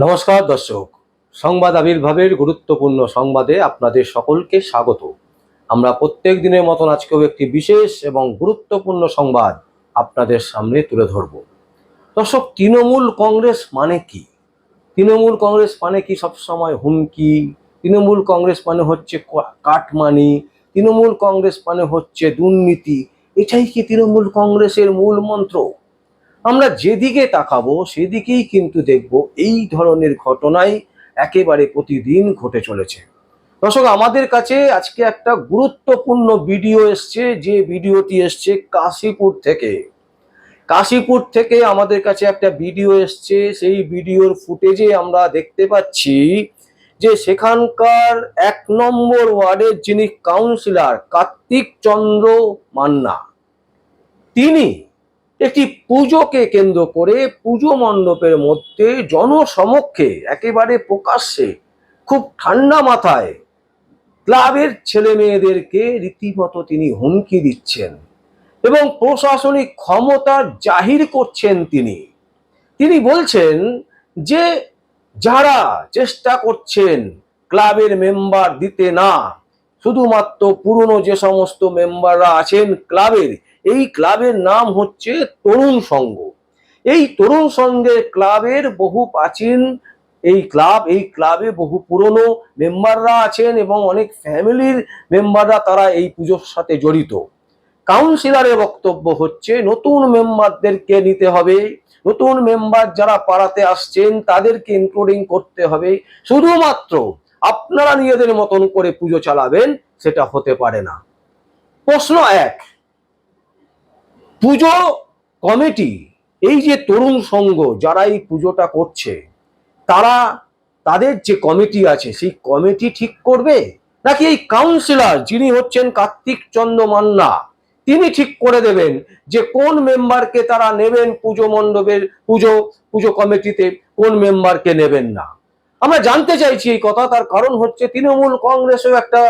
নমস্কার, দর্শক। সংবাদ আবির্ভাবের গুরুত্বপূর্ণ সংবাদে আপনাদের সকলকে স্বাগত। আমরা প্রত্যেক দিনের মতন আজকেও একটি বিশেষ এবং গুরুত্বপূর্ণ সংবাদ আপনাদের সামনে তুলে ধরব। দর্শক, তৃণমূল কংগ্রেস মানে কি? তৃণমূল কংগ্রেস মানে কি সবসময় হুমকি? তৃণমূল কংগ্রেস মানে হচ্ছে কাটমানি? তৃণমূল কংগ্রেস মানে হচ্ছে দুর্নীতি? এটাই কি তৃণমূল কংগ্রেসের মূল মন্ত্র? আমরা যেদিকে তাকাবো, সেদিকেই কিন্তু দেখব এই ধরনের ঘটনাই একেবারে প্রতিদিন ঘটে চলেছে। দর্শক, আমাদের কাছে আজকে একটা গুরুত্বপূর্ণ ভিডিও এসছে। যে ভিডিওটি এসছে কাশীপুর থেকে। কাশীপুর থেকে আমাদের কাছে একটা ভিডিও এসছে। সেই ভিডিওর ফুটেজে আমরা দেখতে পাচ্ছি যে সেখানকার এক নম্বর ওয়ার্ডের যিনি কাউন্সিলর কার্তিক চন্দ্র মান্না, তিনি একটি পুজোকে কেন্দ্র করে পুজো মণ্ডপের মধ্যে জনসমক্ষে একেবারে প্রকাশ্যে, খুব ঠান্ডা মাথায় ক্লাবের ছেলে মেয়েদেরকে রীতিমতো তিনি হুমকি দিচ্ছেন এবং প্রশাসনিক ক্ষমতা জাহির করছেন তিনি। তিনি বলছেন যে, যারা চেষ্টা করছেন ক্লাবের মেম্বার দিতে না, শুধুমাত্র পুরনো যে সমস্ত মেম্বাররা আছেন ক্লাবের এই ক্লাবের নাম হচ্ছে তরুণ সংঘ। এই তরুণ সংঘের ক্লাবের বহু প্রাচীন এই ক্লাব, এই ক্লাবে বহু পুরনো মেম্বাররা আছেন এবং অনেক ফ্যামিলির মেম্বাররা তারা এই পুজোর সাথে জড়িত। কাউন্সিলরের বক্তব্য হচ্ছে, নতুন মেম্বারদেরকে নিতে হবে। নতুন মেম্বার যারা পাড়াতে আসছেন, তাদেরকে ইনক্লুডিং করতে হবে। শুধুমাত্র আপনারা নিজেদের মতন করে পুজো চালাবেন, সেটা হতে পারে না। প্রশ্ন এক পুজো কমিটি, এই যে তরুণ সংঘ যারা এই পুজোটা করছে, তারা, তাদের যে কমিটি আছে, সেই কমিটি ঠিক করবে? নাকি এই কাউন্সিলর যিনি হচ্ছেন কার্তিক চন্দ্র মান্না, তিনি ঠিক করে দেবেন যে কোন মেম্বারকে তারা নেবেন পুজো মণ্ডপের, পুজো পুজো কমিটিতে, কোন মেম্বারকে নেবেন না? আমরা জানতে চাইছি এই কথা, তার কারণ হচ্ছে তৃণমূল কংগ্রেসও একটা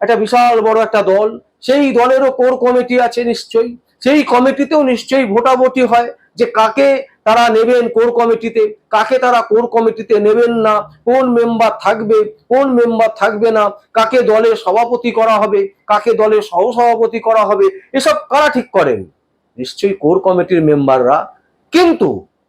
একটা বিশাল বড় একটা দল, সেই দলেরও কোর কমিটি আছে নিশ্চয়ই। সেই কমিটিতেও নিশ্চয়ই ভোটাভুটি হয় যে কাকে তারা নেবেন কোর কমিটিতে, কাকে তারা কোর কমিটিতে নেবেন না, কোন মেম্বার থাকবে, কোন মেম্বার থাকবে না, কাকে দলের সভাপতি করা হবে, কাকে দলের সহসভাপতি করা হবে, এসব কারা ঠিক করেন? নিশ্চয়ই কোর কমিটির মেম্বাররা কিন্তু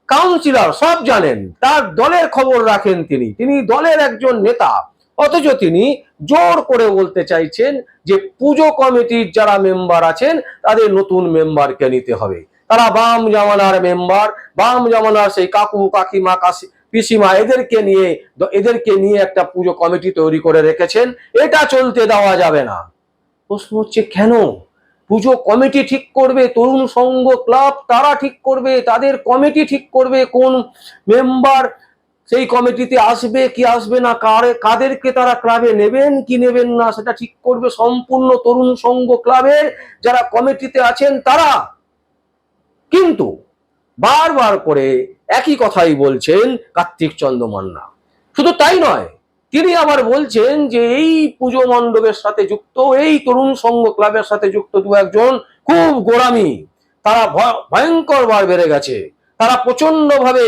কাউন্সিলর সব জানেন, তার দলের খবর রাখেন তিনি। তিনি দলের একজন নেতা। অথচ তিনি জোর করে বলতে চাইছেন যে পুজো কমিটির যারা মেম্বার আছেন, তাদের নতুন মেম্বারকে নিতে হবে। তারা বাম জামানার মেম্বার, বাম জামানার সেই কাকু, কাকিমা কাশি পিসিমা এদেরকে নিয়ে এদেরকে নিয়ে একটা পুজো কমিটি তৈরি করে রেখেছেন। এটা চলতে দেওয়া যাবে না। প্রশ্ন হচ্ছে কেন? পুজো কমিটি ঠিক করবে, তরুণ সংঘ ক্লাব তারা ঠিক করবে, তাদের কমিটি ঠিক করবে, কোন মেম্বার সেই কমিটিতে আসবে, কি আসবে না, কারে, কাদেরকে তারা ক্লাবে নেবেন, কি নেবেন না, সেটা ঠিক করবে সম্পূর্ণ তরুণ সংঘ ক্লাবের যারা কমিটিতে আছেন তারা। কিন্তু বারবার করে একই কথাই বলছেন কার্তিক চন্দ্র মান্না। শুধু তাই নয়, তিনি আবার বলছেন যে এই পুজো মণ্ডপের সাথে যুক্ত, এই তরুণ সংঘ ক্লাবের সাথে যুক্ত দু একজন খুব গোড়ামি। তারা ভয়ঙ্কর বার বেড়ে গেছে। তারা প্রচণ্ড ভাবে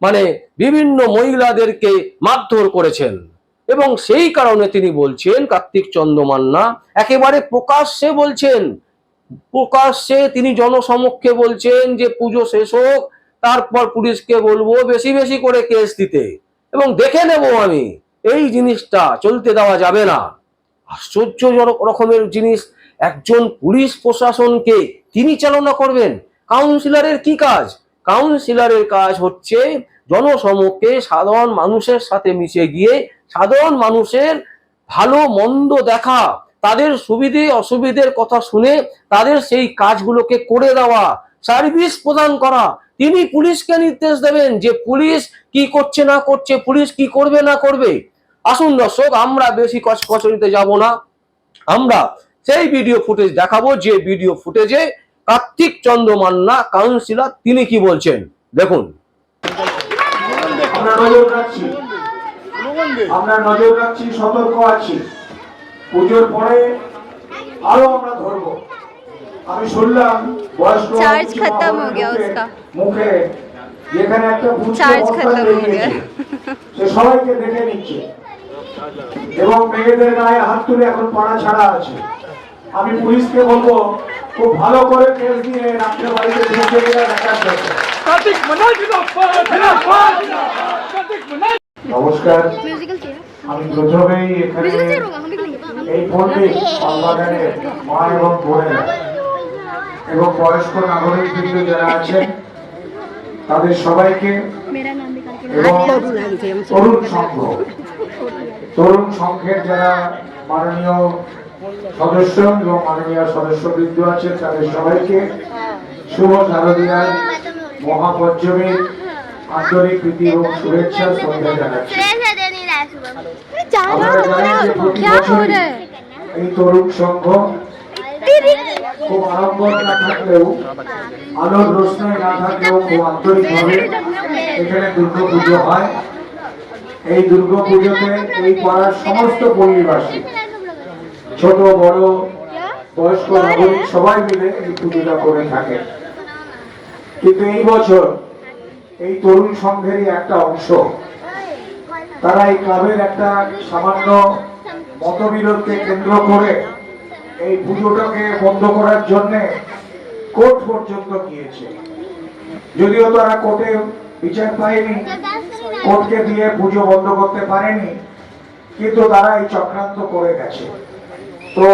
মানে বিভিন্ন মহিলাদেরকে মারধর করেছেন। এবং সেই কারণে তিনি বলছেন, কার্তিক চন্দ্র মান্না একেবারে প্রকাশ্যে বলছেন, প্রকাশ্যে তিনি জনসমক্ষে বলছেন যে পুজো শেষ হোক, তারপর পুলিশকে বলব বেশি বেশি করে কেস দিতে। এবং দেখে নেব আমি, এই জিনিসটা চলতে দেওয়া যাবে না। আশ্চর্যজনক রকমের জিনিস, একজন পুলিশ প্রশাসনকে তিনি চালনা করবেন, কাউন্সিলরের কি কাজ? কাউন্সিলরের কাজ হচ্ছে জনসমক্ষে সাধারণ মানুষের সাথে মিশে গিয়ে সাধারণ মানুষের ভালো, মন্দ দেখা, তাদের সুবিধে, অসুবিধের কথা শুনে তাদের সেই কাজগুলোকে করে দেওয়া সার্ভিস প্রদান করা। তিনি পুলিশকে নির্দেশ দেবেন যে পুলিশ কি করছে, না করছে, পুলিশ কি করবে, না করবে। আসুন দর্শক, আমরা বেশি কচকচরিতে যাব না। আমরা সেই ভিডিও ফুটেজ দেখাবো, যে ভিডিও ফুটেজে কার্তিক চন্দ্র মান্না কাউন্সিলর তিনি কি বলছেন? দেখুন। আমরা নজর রাখছি। আমরা নজর রাখছি সতর্ক আছি। পুজোর পরে আরও আমরা ধরবো। আমি শুনলাম বয়স্ক চার্জ খতম মুখে- যেখানে একটা চার্জ খতম। গয়া। সবাইকে দেখে নিচ্ছে। এবং মেয়েদের গায়ে হাত তুলে এখন পাড়া ছাড়া আছে। আমি পুলিশকে বলব খুব ভালো করে কেস নিয়ে আপনার বাড়িতে ঢুকে গিয়ে দেখার নমস্কার। আমি প্রথমেই এখানে এই ফোনটি বাগানের মা এবং বোনেরা এবং বয়স্ক নাগরিক বৃন্দ যারা আছেন তাদের সবাইকে এবং তরুণ সংঘ। তরুণ সংঘের যারা মাননীয় সদস্য এবং মাননীয় আছেন, তাদের সবাইকে শুভ আন্তরিক প্রীতি এবং শুভেচ্ছা সন্ধ্যা জানাচ্ছি। এই তরুণ সংঘ খুব আড়ম্বর না থাকলেও, আলোর না থাকলেও খুব এখানে দুর্গা পুজো হয়। এই দুর্গা পুজোতে এই পাড়ার সমস্ত পল্লীবাসী ছোট বড় বয়স্ক নাগরিক সবাই মিলে এই পুজোটা করে থাকে। কিন্তু এই বছর এই তরুণ সংঘেরই একটা অংশ। তারা এই ক্লাবের একটা সামান্য মতবিরোধকে কেন্দ্র করে এই পুজোটাকে বন্ধ করার জন্য কোর্ট পর্যন্ত গিয়েছে। যদিও তারা কোর্টে বিচার পায়নি কোর্টকে দিয়ে পুজো বন্ধ করতে পারেনি কিন্তু তারা এই চক্রান্ত করে গেছে। তো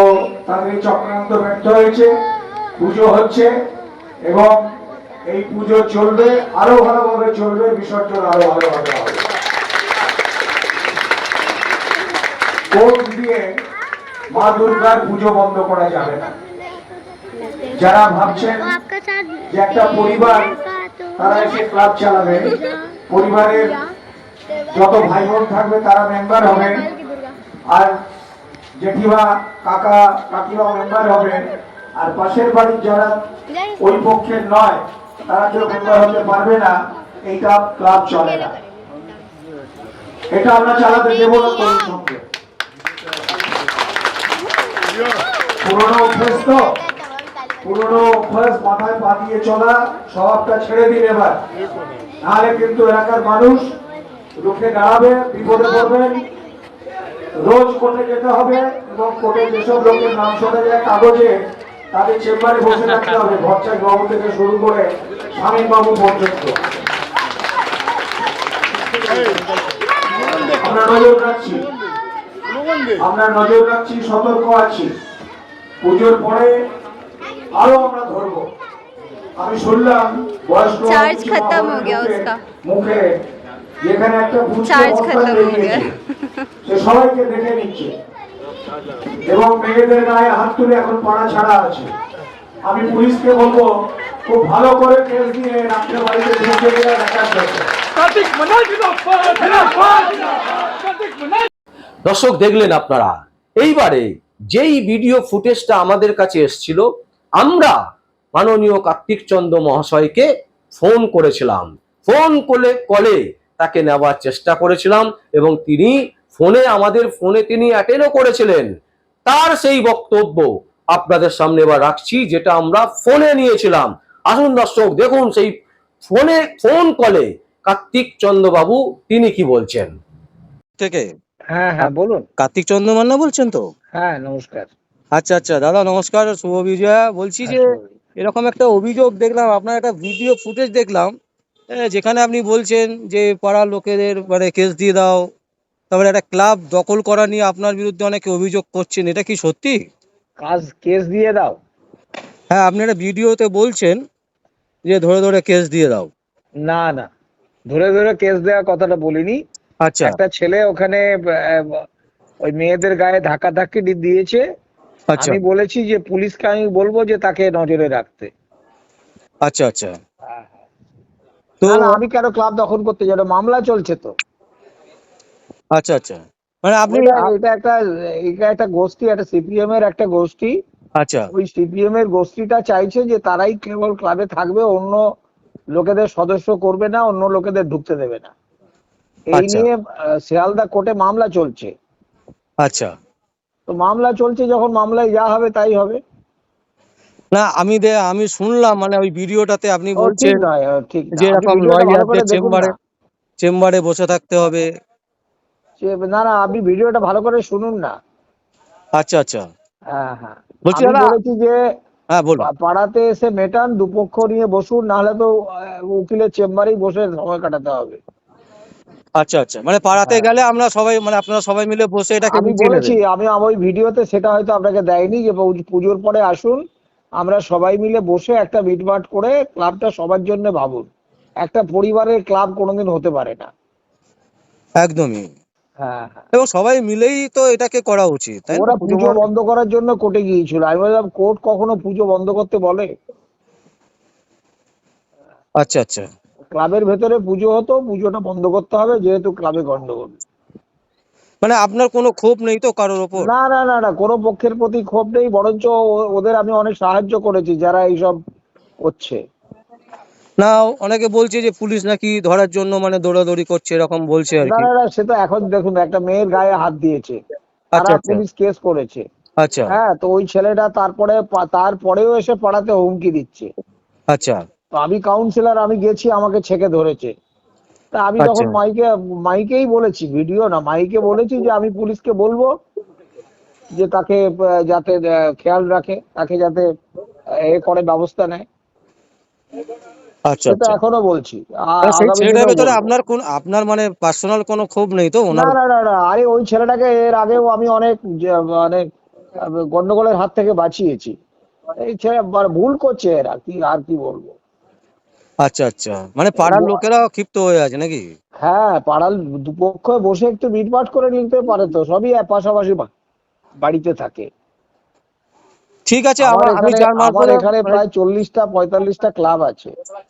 তাদের চক্রান্ত ব্যর্থ হয়েছে, পুজো হচ্ছে এবং এই পুজো চলবে, আরও ভালোভাবে চলবে, বিসর্জন আরও ভালোভাবে হবে। দিয়ে মা দুর্গার পুজো বন্ধ করা যাবে না? যারা ভাবছেন যে একটা পরিবার, তারা এসে ক্লাব চালাবে। পরিবারের যত ভাই বোন থাকবে, তারা মেম্বার হবে। আর জেঠিমা, কাকা, কাকিমা মেম্বার হবে। আর পাশের বাড়ির যারা ওই পক্ষের নয়, তারা কেউ মেম্বার হতে পারবে না। এইটা ক্লাব চলে না। এটা আমরা চালাতে দেবো না তরুণ সঙ্গে পুরোনো অভ্যেস তো? পুরোনো অভ্যাস মাথায় পা দিয়ে চলা স্বভাবটা ছেড়ে দিন এবার। নাহলে কিন্তু এলাকার মানুষ রুখে দাঁড়াবে, বিপদে পড়বেন। রোজ কোর্টে যেতে হবে এবং কোর্টে যেসব লোকের নাম শোনা যায় কাগজে তাদের চেম্বারে বসে থাকতে হবে। ভরচাক বাবু থেকে শুরু করে স্বামী বাবু পর্যন্ত। আমরা নজর রাখছি। আমরা নজর রাখছি সতর্ক আছি। পুজোর পরে আরও আমরা ধরবো। আমি শুনলাম বয়স্ক চার্জ খতম মুখে- যেখানে একটা চার্জ খতম হো বেরিয়েছে, গয়া। সে সবাইকে দেখে নিচ্ছে। এবং মেয়েদের গায়ে হাত তুলে এখন পড়া ছাড়া আছে। আমি পুলিশকে বলব খুব ভালো করে কেস দিয়ে রাত্রে বাড়িতে ঢুকে গেলে দেখার দর্শক দেখলেন আপনারা এইবারে যেই ভিডিও ফুটেজটা আমাদের কাছে এসছিল আমরা মাননীয় কার্তিক চন্দ্র মহাশয়কে ফোন করেছিলাম। ফোন করে কলে তাকে নেওয়ার চেষ্টা করেছিলাম এবং তিনি ফোনে আমাদের ফোনে তিনি অ্যাটেন্ডও করেছিলেন। তার সেই বক্তব্য আপনাদের সামনে এবার রাখছি যেটা আমরা ফোনে নিয়েছিলাম। আসুন দর্শক দেখুন সেই ফোনে ফোন কলে কার্তিক চন্দ্রবাবু তিনি কি বলছেন? থেকে? হ্যাঁ হ্যাঁ বলুন। কার্তিক চন্দ্র মান্না বলছেন তো? হ্যাঁ নমস্কার। আচ্ছা আচ্ছা দাদা নমস্কার শুভ বিজয়া। বলছি যে এরকম একটা অভিযোগ দেখলাম আপনার একটা ভিডিও ফুটেজ দেখলাম যেখানে আপনি বলছেন যে পাড়ার লোকেদের মানে কেস দিয়ে দাও তারপরে একটা ক্লাব দখল করা নিয়ে আপনার বিরুদ্ধে অনেকে অভিযোগ করছেন এটা কি সত্যি? কাজ কেস দিয়ে দাও। হ্যাঁ আপনি একটা ভিডিওতে বলছেন যে ধরে ধরে কেস দিয়ে দাও। না না। ধরে ধরে কেস দেওয়ার কথাটা বলিনি। আচ্ছা। একটা ছেলে ওখানে ওই মেয়েদের গায়ে ধাক্কা ধাক্কি দিয়েছে। আচ্ছা। আমি বলেছি যে পুলিশকে আমি বলব যে তাকে নজরে রাখতে। আচ্ছা আচ্ছা। তো না, না, আমি কেন ক্লাব দখল করতে যাব? মামলা চলছে তো। আচ্ছা আচ্ছা। মানে আপনি এটা একটা এটা একটা গোষ্ঠী একটা সিপিএম এর একটা গোষ্ঠী। আচ্ছা। ওই সিপিএম এর গোষ্ঠীটা চাইছে যে তারাই কেবল ক্লাবে থাকবে অন্য লোকেদের সদস্য করবে না অন্য লোকেদের ঢুকতে দেবে না। এই আচ্ছা। নিয়ে শিয়ালদা কোর্টে মামলা চলছে। আচ্ছা। তো মামলা চলছে যখন মামলায় যা হবে তাই হবে। না আমি দে আমি শুনলাম মানে ওই ভিডিওটাতে আপনি বলছেন। যে এরকম লয়ারদের চেম্বারে চেম্বারে বসে থাকতে হবে। না না আপনি ভিডিওটা ভালো করে শুনুন না। আচ্ছা আচ্ছা। হ্যাঁ হ্যাঁ। বলছি দাদা- বলেছি যে হ্যাঁ বলুন। পাড়াতে এসে মেটান দুপক্ষ নিয়ে বসুন নাহলে তো উকিলের চেম্বারেই বসে সময় কাটাতে হবে। আচ্ছা আচ্ছা। মানে পাড়াতে গেলে আমরা সবাই মানে আপনারা সবাই মিলে বসে এটাকে আমি বলেছি আমি ওই ভিডিওতে সেটা হয়তো আপনাকে দেয়নি যে পুজোর পরে আসুন আমরা সবাই মিলে বসে একটা মিটমাট করে ক্লাবটা সবার জন্য ভাবুন। একটা পরিবারের ক্লাব কোনোদিন হতে পারে না। একদমই। হ্যাঁ হ্যাঁ এবং সবাই মিলেই তো এটাকে করা উচিত তাই ওরা পুজো পুজো বন্ধ করার জন্য কোর্টে গিয়েছিল। আমি বললাম কোর্ট কখনো পুজো বন্ধ করতে বলে? আচ্ছা আচ্ছা। ক্লাবের ভেতরে পুজো হতো পুজোটা বন্ধ করতে হবে যেহেতু ক্লাবে গন্ডগোল। মানে আপনার কোনো ক্ষোভ নেই তো কারোর ওপর? না না না না কোনো পক্ষের প্রতি ক্ষোভ নেই বরঞ্চ ওদের আমি অনেক সাহায্য করেছি যারা এইসব করছে। না অনেকে বলছে যে পুলিশ নাকি ধরার জন্য মানে দৌড়াদৌড়ি করছে এরকম বলছে আর না কি। না না সে তো এখন দেখুন একটা মেয়ের গায়ে হাত দিয়েছে। আচ্ছা তারা আচ্ছা পুলিশ কেস করেছে। আচ্ছা। হ্যাঁ তো ওই ছেলেটা তারপরে তারপরেও এসে পাড়াতে হুমকি দিচ্ছে। আচ্ছা। তো আমি কাউন্সিলর আমি গেছি আমাকে ছেকে ধরেছে। তা আমি তখন আচ্ছা। মাইকে মাইকেই বলেছি ভিডিও না মাইকে বলেছি যে আমি পুলিশকে বলব যে তাকে যাতে খেয়াল রাখে তাকে যাতে এ করে ব্যবস্থা নেয়। আচ্ছা সেটা আচ্ছা। এখনও বলছি। ছেলেটার ভেতরে আপনার কোন আপনার মানে পার্সোনাল কোনো ক্ষোভ নেই তো না না না না আরে ওই ছেলেটাকে এর আগেও আমি অনেক মানে গন্ডগোলের হাত থেকে বাঁচিয়েছি। এই ছেলে ভুল করছে এরা কি আর কি বলব? আচ্ছা আচ্ছা। মানে পাড়ার লোকেরা ক্ষিপ্ত হয়ে আছে নাকি? হ্যাঁ পাড়ার দুপক্ষ বসে একটু মিটমাট করে নিতে পারে তো সবই পাশাপাশি বাড়িতে থাকে। ঠিক আছে আমার আমার আমি এখানে আমার এখানে প্রায় চল্লিশটা পঁয়তাল্লিশটা ক্লাব আছে।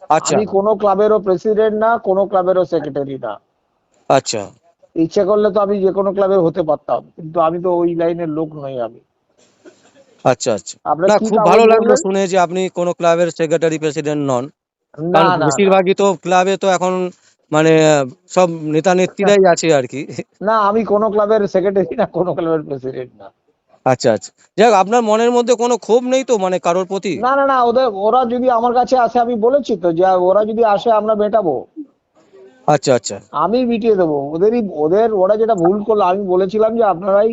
আচ্ছা। আমি কোনো ক্লাবেরও প্রেসিডেন্ট না কোনো ক্লাবেরও সেক্রেটারি না। আচ্ছা। ইচ্ছে করলে তো আমি যে কোনো ক্লাবের হতে পারতাম কিন্তু আমি তো ওই লাইনের লোক নই আমি। আচ্ছা আচ্ছা। আপনার না খুব ভালো লাগল? শুনে যে আপনি কোনো ক্লাবের সেক্রেটারি প্রেসিডেন্ট নন। কারণ না। বেশিরভাগই তো ক্লাবে তো এখন মানে সব নেতা নেত্রীরাই আছে আর কি। না আমি কোনো ক্লাবের সেক্রেটারি না কোনো ক্লাবের প্রেসিডেন্ট না। আচ্ছা আচ্ছা। যাই হোক, আপনার মনের মধ্যে কোনো ক্ষোভ নেই তো মানে কারোর প্রতি? না না না ওদের ওরা যদি আমার কাছে আসে আমি বলেছি তো যে ওরা যদি আসে আমরা মেটাবো। আচ্ছা আচ্ছা। আমি মিটিয়ে দেবো। ওদেরই ওদের ওরা যেটা ভুল করল আমি বলেছিলাম যে আপনারাই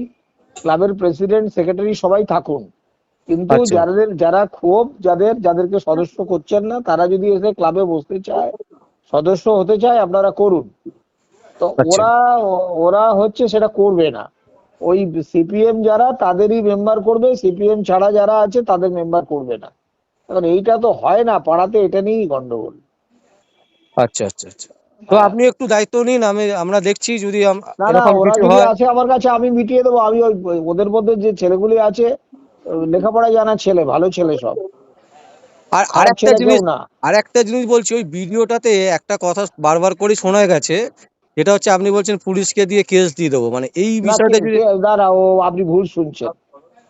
ক্লাবের প্রেসিডেন্ট সেক্রেটারি সবাই থাকুন। কিন্তু আচ্ছা। যাদের যারা ক্ষোভ যাদের যাদেরকে সদস্য করছেন না তারা যদি এসে ক্লাবে বসতে চায় সদস্য হতে চায় আপনারা করুন। তো আচ্ছা। ওরা ওরা হচ্ছে সেটা করবে না। ওই সিপিএম যারা তাদেরই মেম্বার করবে। সিপিএম ছাড়া যারা আছে তাদের মেম্বার করবে না। এখন এইটা তো হয় না পাড়াতে এটা নিয়েই গন্ডগোল। আচ্ছা আচ্ছা আচ্ছা। তো আপনি একটু দায়িত্ব নিন আমি আমরা দেখছি যদি না না ওরা যদি আছে আমার কাছে আমি মিটিয়ে দেবো। আমি ওই ওদের মধ্যে যে ছেলেগুলি আছে লেখাপড়া জানা ছেলে ভালো ছেলে সব। আর আরেকটা জিনিস না। আর একটা জিনিস বলছি ওই ভিডিওটাতে একটা কথা বারবার করে শোনা গেছে যেটা হচ্ছে আপনি বলছেন পুলিশকে দিয়ে কেস দিয়ে দেবো। মানে এই বিষয়টা যদি দাঁড়া ও আপনি ভুল শুনছেন।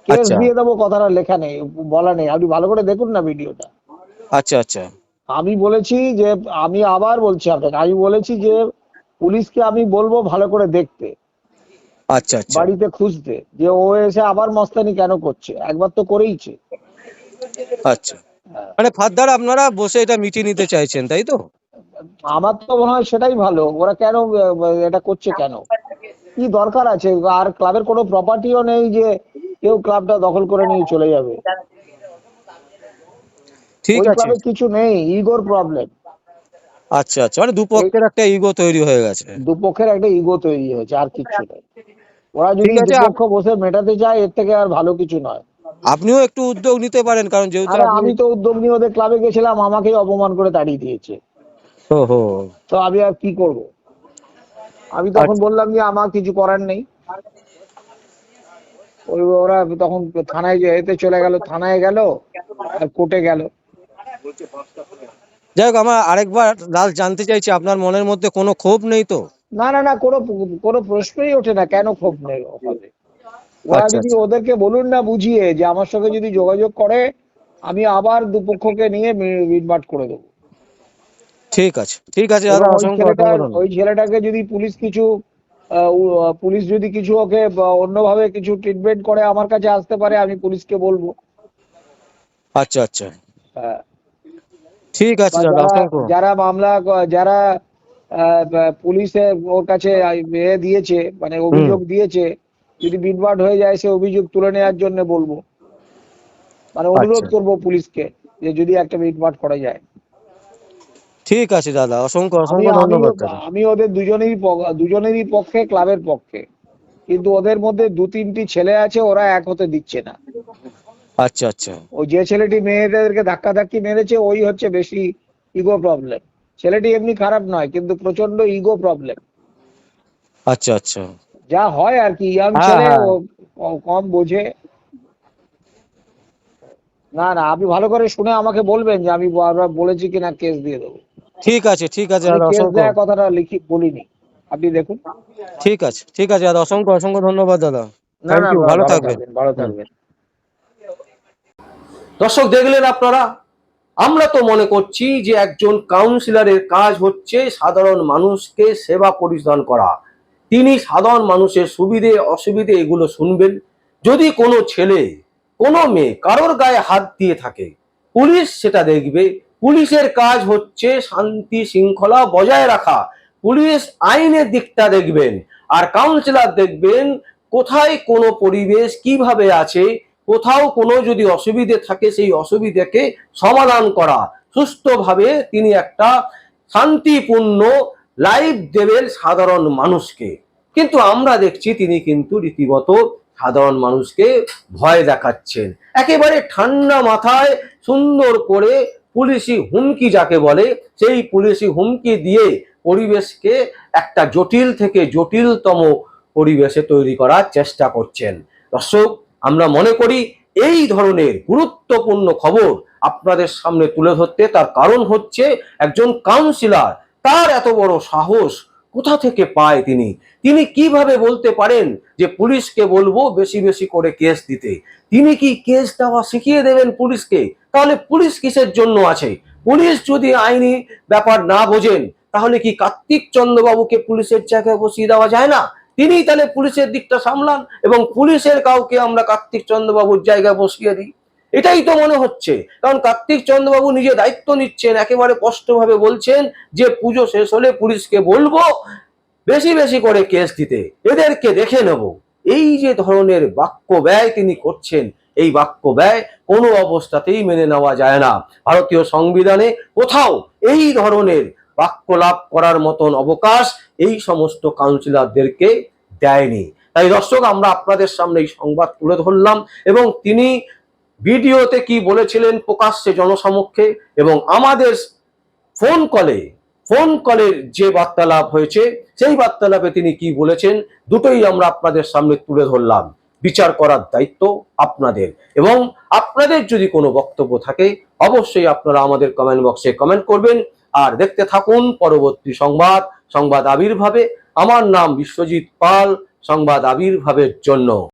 কেস আচ্ছা। দিয়ে দেবো কথাটা লেখা নেই বলা নেই। আপনি ভালো করে দেখুন না ভিডিওটা। আচ্ছা আচ্ছা। আমি বলেছি যে আমি আবার বলছি আপনাকে আমি বলেছি যে পুলিশকে আমি বলব ভালো করে দেখতে। আচ্ছা আচ্ছা। বাড়িতে খুঁজতে যে ও এসে আবার মস্তানি কেন করছে? একবার তো করেইছে। আচ্ছা। মানে ফাদ্দার আপনারা বসে এটা মিটিয়ে নিতে চাইছেন তাই তো? আমার তো মনে হয় সেটাই ভালো। ওরা কেন এটা করছে কেন? কি দরকার আছে? আর ক্লাবের কোনো প্রপার্টিও নেই যে কেউ ক্লাবটা দখল করে নিয়ে চলে যাবে। ঠিক ওই আছে। কিছু নেই ইগোর প্রবলেম আচ্ছা আচ্ছা। মানে দুপক্ষের একটা ইগো তৈরি হয়ে গেছে। দুপক্ষের একটা ইগো তৈরি হয়েছে আর কিছু নেই। ওরা যদি দুপক্ষ বসে মেটাতে চায় এর থেকে আর ভালো কিছু নয়। আপনিও একটু উদ্যোগ নিতে পারেন কারণ যেহেতু আমি তো উদ্যোগ নিয়ে ওদের ক্লাবে গেছিলাম আমাকেই অপমান করে তাড়িয়ে দিয়েছে। তো আমি আর কি করব? আমি তখন আচ্ছা। বললাম যে আমার কিছু করার নেই। ওই ওরা তখন থানায় যে এতে চলে গেল থানায় গেল আর কোর্টে গেল। যাই হোক আমার আরেকবার লাস্ট জানতে চাইছি আপনার মনের মধ্যে কোনো ক্ষোভ নেই তো? না না না কোনো কোনো প্রশ্নই ওঠে না কেন ক্ষোভ নেই ওরা আচ্ছা, যদি আচ্ছা। ওদেরকে বলুন না বুঝিয়ে যে আমার সঙ্গে যদি যোগাযোগ করে আমি আবার দুপক্ষকে নিয়ে মিটমাট করে দেবো। ঠিক আছে ঠিক আছে দাদা অসংখ্য অসংখ্য ওই ছেলেটাকে যদি পুলিশ কিছু পুলিশ যদি কিছু ওকে অন্যভাবে কিছু ট্রিটমেন্ট করে আমার কাছে আসতে পারে আমি পুলিশকে বলব। আচ্ছা আচ্ছা। হ্যাঁ। ঠিক আছে দাদা যারা অসংখ্য। যারা মামলা যারা পুলিশে ওর কাছে এ দিয়েছে মানে অভিযোগ দিয়েছে যদি বিটবাট হয়ে যায় সে অভিযোগ তুলে নেওয়ার জন্য বলব। মানে অনুরোধ আচ্ছা। করব পুলিশকে যে যদি একটা বিটবাট করা যায়। ঠিক আছে দাদা। অসংখ্য অসংখ্য ধন্যবাদ আমি ওদের দুজনেরই দুজনেরই পক্ষে ক্লাবের পক্ষে। কিন্তু ওদের মধ্যে দু তিনটি ছেলে আছে ওরা এক হতে দিচ্ছে না। আচ্ছা আচ্ছা। ওই যে ছেলেটি মেয়েদেরকে ধাক্কা ধাক্কি মেরেছে ওই হচ্ছে বেশি ইগো প্রবলেম ছেলেটি এমনি খারাপ নয় কিন্তু প্রচণ্ড ইগো প্রবলেম আচ্ছা আচ্ছা। যা হয় আর কি ইয়াং হ্যাঁ, ছেলে হ্যাঁ। কম বোঝে। না না আপনি ভালো করে শুনে আমাকে বলবেন যে আমি বলেছি কিনা কেস দিয়ে দেবো। ঠিক আছে ঠিক আছে দাদা কেস অসংখ্য। কথাটা লিখি বলিনি। আপনি দেখুন। ঠিক আছে ঠিক আছে দাদা অসংখ্য অসংখ্য ধন্যবাদ দাদা। থ্যাংক ইউ ভালো থাকবেন। ভালো থাকবেন। দর্শক দেখলেন আপনারা? আমরা তো মনে করছি যে একজন কাউন্সিলরের কাজ হচ্ছে সাধারণ মানুষকে সেবা পরিধান করা। তিনি সাধারণ মানুষের সুবিধে অসুবিধে এগুলো শুনবেন। যদি কোনো ছেলে কোনো মেয়ে কারোর গায়ে হাত দিয়ে থাকে পুলিশ সেটা দেখবে। পুলিশের কাজ হচ্ছে শান্তি শৃঙ্খলা বজায় রাখা। পুলিশ আইনের দিকটা দেখবেন, আর কাউন্সিলর দেখবেন কোথায় কোনো পরিবেশ কীভাবে আছে, কোথাও কোনো যদি অসুবিধে থাকে সেই অসুবিধাকে সমাধান করা। সুস্থভাবে তিনি একটা শান্তিপূর্ণ লাইফ দেবেন সাধারণ মানুষকে। কিন্তু আমরা দেখছি তিনি কিন্তু রীতিমতো সাধারণ মানুষকে ভয় দেখাচ্ছেন। একেবারে ঠান্ডা মাথায় সুন্দর করে পুলিশি হুমকি যাকে বলে, সেই পুলিশি হুমকি দিয়ে পরিবেশকে একটা জটিল থেকে জটিলতম পরিবেশে তৈরি করার চেষ্টা করছেন। দর্শক, আমরা মনে করি এই ধরনের গুরুত্বপূর্ণ খবর আপনাদের সামনে তুলে ধরতে তার কারণ হচ্ছে একজন কাউন্সিলর তার এত বড় সাহস কোথা থেকে পায় তিনি? তিনি কীভাবে বলতে পারেন যে পুলিশকে বলব বেশি বেশি করে কেস দিতে? তিনি কি কেস দেওয়া শিখিয়ে দেবেন পুলিশকে? তাহলে পুলিশ কিসের জন্য আছে? পুলিশ যদি আইনি ব্যাপার না বোঝেন, তাহলে কি কার্তিক চন্দ্রবাবুকে পুলিশের জায়গায় বসিয়ে দেওয়া যায় না? তিনি তাহলে পুলিশের দিকটা সামলান এবং পুলিশের কাউকে আমরা কার্তিক চন্দ্রবাবুর জায়গায় বসিয়ে দিই। এটাই তো মনে হচ্ছে। কারণ কার্তিক চন্দ্রবাবু নিজে দায়িত্ব নিচ্ছেন, একেবারে স্পষ্টভাবে বলছেন যে পুজো শেষ হলে পুলিশকে বলব, বেশি বেশি করে কেস দিতে। এদেরকে দেখে নেব। এই যে ধরনের বাক্য ব্যয় তিনি করছেন এই বাক্য ব্যয় কোনো অবস্থাতেই মেনে নেওয়া যায় না। ভারতীয় সংবিধানে কোথাও এই ধরনের বাক্য লাভ করার মতন অবকাশ এই সমস্ত কাউন্সিলরদেরকে দেয়নি। তাই দর্শক, আমরা আপনাদের সামনে এই সংবাদ তুলে ধরলাম এবং তিনি ভিডিওতে কি বলেছিলেন প্রকাশ্যে জনসমক্ষে এবং আমাদের ফোন কলে, ফোন কলের যে বার্তালাপ হয়েছে, সেই বার্তালাপে তিনি কি বলেছেন, দুটোই আমরা আপনাদের সামনে তুলে ধরলাম। বিচার করার দায়িত্ব আপনাদের। এবং আপনাদের যদি কোনো বক্তব্য থাকে, অবশ্যই আপনারা আমাদের কমেন্ট বক্সে কমেন্ট করবেন। আর দেখতে থাকুন পরবর্তী সংবাদ সংবাদ আবির্ভাবে। আমার নাম বিশ্বজিৎ পাল, সংবাদ আবির্ভাবের জন্য।